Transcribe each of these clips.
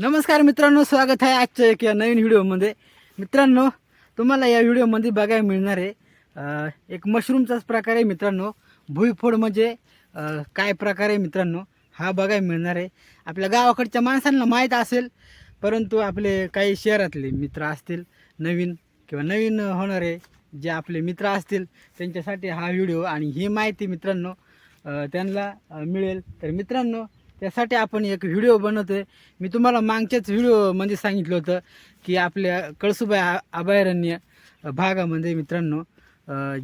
नमस्कार मित्रांनो स्वागत आहे आजच्या एक या नवीन व्हिडिओमध्ये. मित्रांनो तुम्हाला या व्हिडिओमध्ये बघायला मिळणार आहे एक मशरूमचाच प्रकार आहे मित्रांनो. भुईफोड म्हणजे काय प्रकार आहे मित्रांनो हा बघायला मिळणार आहे. आपल्या गावाकडच्या माणसांना माहीत असेल परंतु आपले काही शहरातले मित्र असतील नवीन किंवा नवीन होणारे जे आपले मित्र असतील त्यांच्यासाठी हा व्हिडिओ आणि ही माहिती मित्रांनो त्यांना मिळेल. तर मित्रांनो त्यासाठी आपण एक व्हिडिओ बनवतोय. मी तुम्हाला मागच्याच व्हिडिओमध्ये सांगितलं होतं की आपल्या कळसुबाई अभयारण्य भागामध्ये मित्रांनो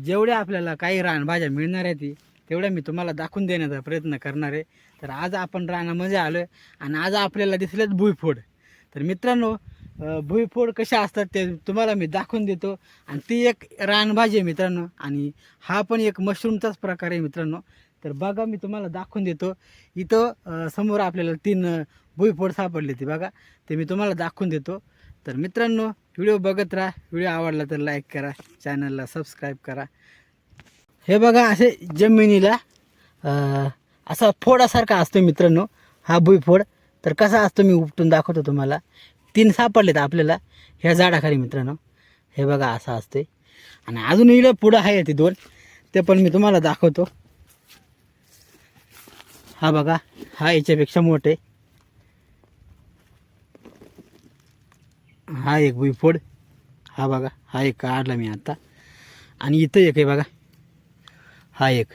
जेवढ्या आपल्याला काही रानभाज्या मिळणार आहे ती तेवढ्या मी तुम्हाला दाखवून देण्याचा प्रयत्न करणार आहे. तर आज आपण रानामध्ये आलो आहे आणि आज आपल्याला दिसलेत भुईफोड. तर मित्रांनो भुईफोड कशा असतात ते तुम्हाला मी दाखवून देतो. आणि ती एक रानभाजी आहे मित्रांनो आणि हा पण एक मशरूमचाच प्रकार आहे मित्रांनो. तर बघा मी तुम्हाला दाखवून देतो. इथं समोर आपल्याला तीन भुईफोड सापडले ते बघा. ते मी तुम्हाला दाखवून देतो. तर मित्रांनो व्हिडिओ बघत राहा. व्हिडिओ आवडला तर लाईक करा. चॅनलला सबस्क्राईब करा. हे बघा असे जमिनीला असा फोडासारखा असतो मित्रांनो हा भुईफोड. तर कसा असतो मी उपटून दाखवतो तुम्हाला. तीन सापडलेत आपल्याला ह्या झाडाखाली मित्रांनो. हे बघा असा असते आणि अजून इकडे पुढं आहे ते दोन. ते पण मी तुम्हाला दाखवतो. हा बघा हा याच्यापेक्षा मोठे. हा एक भुईफोड हा बघा हा एक काढला मी आता. आणि इथं एक आहे बघा. हा एक.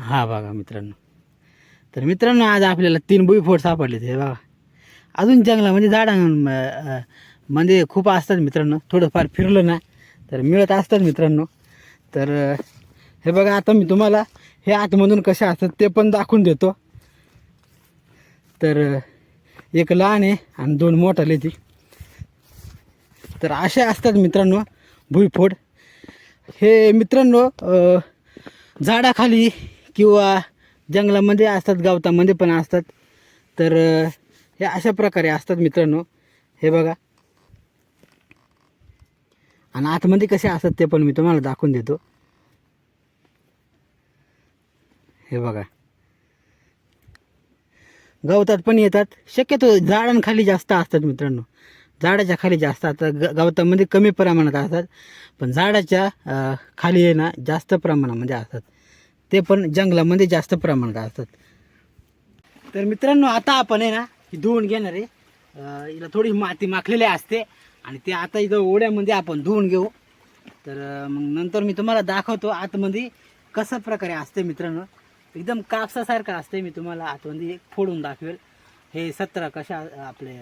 हा बघा मित्रांनो. तर मित्रांनो आज आपल्याला तीन भुईफोड सापडले हे बघा. अजून जंगलामध्ये झाडां अं, म्हणजे खूप असतात मित्रांनो. थोडंफार फिरलं ना तर मिळत असतात मित्रांनो. तर हे बघा आता मी तुम्हाला हे आतमधून कसे असतात ते पण दाखवून देतो. तर एक लहान आहे आणि दोन मोठाले ती तर असे असतात मित्रांनो भुईफोड. हे मित्रांनो झाडाखाली किंवा जंगलामध्ये असतात गवतामध्ये पण असतात. तर हे अशा प्रकारे असतात मित्रांनो. हे बघा. आणि आतमध्ये कसे असतात ते पण मी तुम्हाला दाखवून देतो. हे बघा. गवतात पण येतात. शक्यतो झाडांखाली जास्त असतात मित्रांनो. झाडाच्या खाली जास्त असतात. ग गवतामध्ये कमी प्रमाणात असतात. पण झाडाच्या खाली आहे ना जास्त प्रमाणामध्ये असतात. ते पण जंगलामध्ये जास्त प्रमाणात असतात. तर मित्रांनो आता आपण आहे ना ही धुवून घेणार आहे. हिला थोडी माती माखलेली असते. आणि ते आता इथं ओढ्यामध्ये आपण धुवून घेऊ. तर मग नंतर मी तुम्हाला दाखवतो आतमध्ये कसं प्रकारे असते मित्रांनो. एकदम कापसासारखं असते मी तुम्हाला आतमध्ये एक फोडून दाखवेल. हे सतरा कशा आपले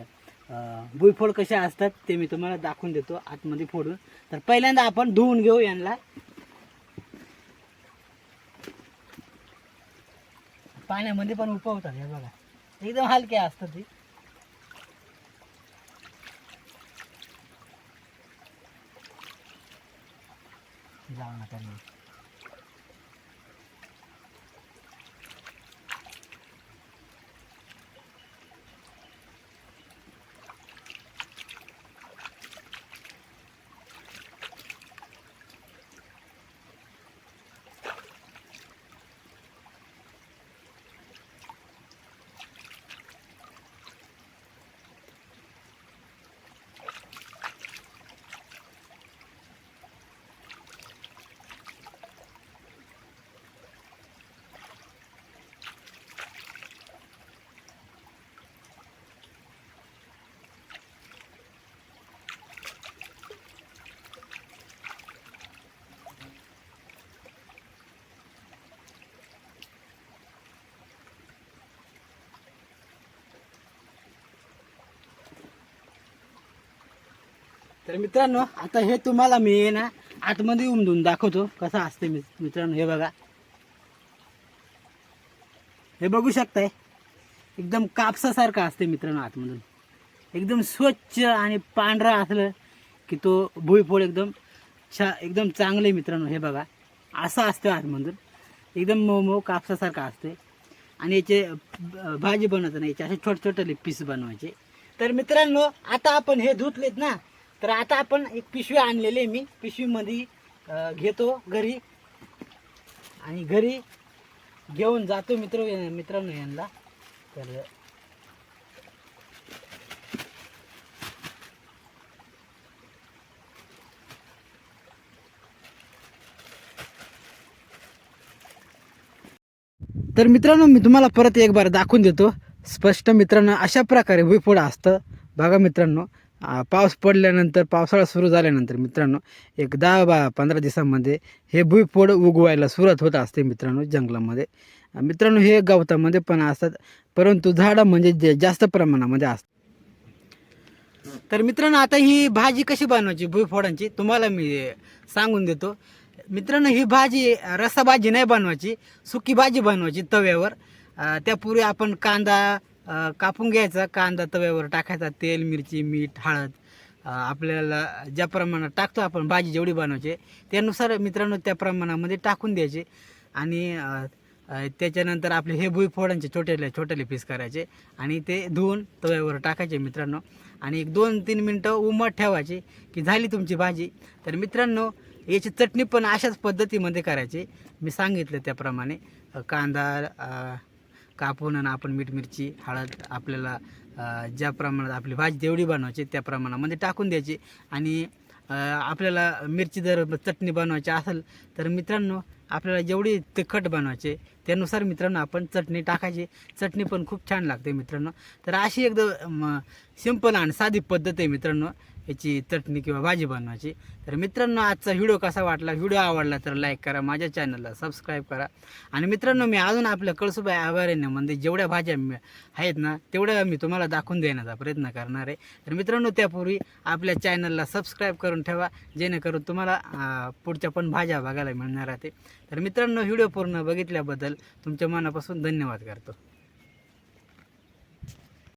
भुईफोड कसे असतात ते मी तुम्हाला दाखवून देतो आतमध्ये फोडून. तर पहिल्यांदा आपण धुवून घेऊ यांना. पाण्यामध्ये पण उपवतात हे बघा. एकदम हलके असतात ते. जाऊ नका. तर मित्रांनो आता हे तुम्हाला मी ना आतमध्ये उमधून दाखवतो कसं असते मी मित्रांनो हे बघा. हे बघू शकताय एकदम कापसासारखं असते मित्रांनो आतमधून. एकदम स्वच्छ आणि पांढरा असलं की तो भुईफोड एकदम छा एकदम चांगलं आहे मित्रांनो हे बघा. असं असतं आतमधून. एकदम मऊ मऊ कापसासारखं असते आणि याचे भाजी भाजी बनवताना याचे असे छोटे छोटे पीस बनवायचे. तर मित्रांनो आता आपण हे धुतलेत ना तर आता आपण एक पिशवी आणलेली आहे मी. पिशवीमध्ये घेतो घरी. आणि घरी घेऊन जातो मित्र मित्रांनो यांना. तर तर मित्रांनो मी तुम्हाला परत एक बार दाखवून देतो. स्पष्ट मित्रांनो अशा प्रकारे भुईफोड असतं. बघा मित्रांनो पाऊस पडल्यानंतर पावसाळा सुरू झाल्यानंतर मित्रांनो एक दहा बा पंधरा दिवसामध्ये हे भुईफोड उगवायला सुरुवात होत असते मित्रांनो जंगलामध्ये. मित्रांनो हे गवतामध्ये पण असतात परंतु झाडं म्हणजे जे जास्त प्रमाणामध्ये असतात. तर मित्रांनो आता ही भाजी कशी बनवायची भुईफोडांची तुम्हाला मी सांगून देतो. मित्रांनो ही भाजी रस्सा भाजी नाही बनवायची सुकी भाजी बनवायची तव्यावर. त्यापूर्वी आपण कांदा कापून घ्यायचा कांदा तव्यावर टाकायचा तेल मिरची मीठ हळद आपल्याला ज्या प्रमाणात टाकतो आपण भाजी जेवढी बनवायची त्यानुसार मित्रांनो त्या प्रमाणामध्ये टाकून द्यायचे. आणि त्याच्यानंतर आपले हे भुईफोडांचे छोटेले छोटेले पीस करायचे आणि ते धुवून तव्यावर टाकायचे मित्रांनो. आणि एक दोन तीन मिनटं उमट ठेवायची की झाली तुमची भाजी. तर मित्रांनो याची चटणी पण अशाच पद्धतीमध्ये करायची. मी सांगितलं त्याप्रमाणे. कांदा कापून आणि आपण मीठ मिरची हळद आपल्याला ज्या प्रमाणात आपली भाजी जेवढी बनवायची त्या प्रमाणामध्ये टाकून द्यायची. आणि आपल्याला मिरची जर चटणी बनवायची असेल तर मित्रांनो आपल्याला जेवढी तिखट बनवायचे त्यानुसार मित्रांनो आपण चटणी टाकायची. चटणी पण खूप छान लागते मित्रांनो. तर अशी एकदम सिंपल आणि साधी पद्धत आहे मित्रांनो. याची चटणी किंवा भाजी बनवायची. तर मित्रांनो आजचा व्हिडिओ कसा वाटला? व्हिडिओ आवडला तर लाईक करा माझ्या चॅनलला सबस्क्राईब करा. आणि मित्रांनो मी अजून आपल्या कळसुबाई म्हणजे जेवढ्या भाज्या आहेत ना तेवढ्या मी तुम्हाला दाखवून देण्याचा प्रयत्न करणार आहे. तर मित्रांनो त्यापूर्वी आपल्या चॅनलला सबस्क्राईब करून ठेवा जेणेकरून तुम्हाला पुढच्या पण भाज्या बघायला मिळणार आहे तर मित्रांनो व्हिडिओ पूर्ण बघितल्याबद्दल तुमच्या मनापासून धन्यवाद करतो.